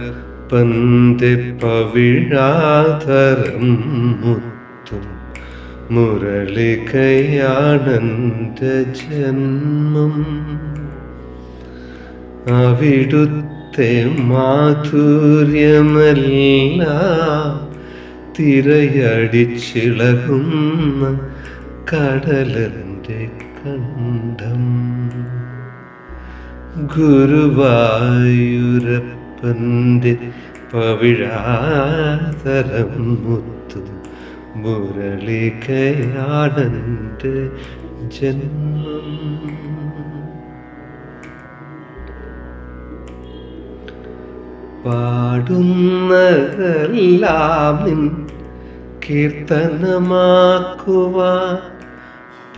ഗുരുവായൂരപ്പന്റെ പവിഴാതരം മുത്തും മുരളികയാണെന്റെ ജന്മം അവിടുത്തെ മാധുര്യമല്ല തിരയടിച്ചിളകുന്ന കടലന്റെ കണ്ഠം ഗുരുവായൂരപ്പന്റെ പവിഴാതരം മുത്തു മുരളികയാണെന്റെ ജന്മം. പാടുന്നതെല്ലാം നിൻ കീർത്തനമാക്കുവാൻ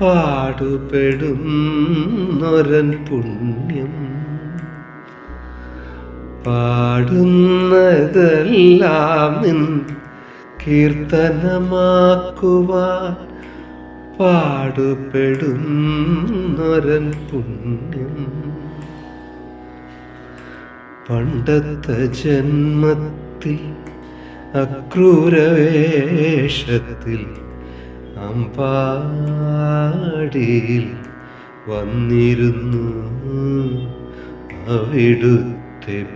പാടുപെടുന്നൊരൻ പുണ്യം. പാടുന്നതെല്ലാം നിൻ കീർത്തനമാക്കുവാൻ ഒരൻ പുണ്യം. പണ്ടത്തെ ജന്മത്തിൽ അക്രൂരവേഷത്തിൽ അമ്പാടിയിൽ വന്നിരുന്നു അവിടുത്തെ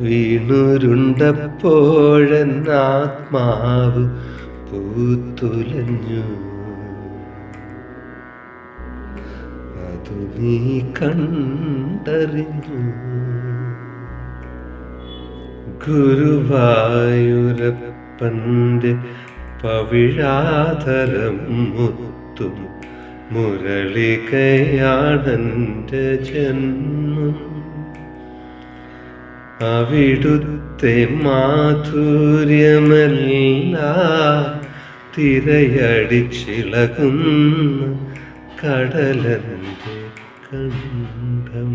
വീണുരുണ്ടപ്പോഴെന്നാത്മാവ് പൂത്തുലഞ്ഞു. അതു നീ കണ്ടറിഞ്ഞു. ഗുരുവായൂരപ്പന്റെ പവിഴാതരം മുത്തും മുരളികയാണെന്റെ ജന്മം. അവിടുത്തെ മാധുര്യമല്ല തിരയടിച്ചിളകുന്ന കടലന്റെ കണ്ഠം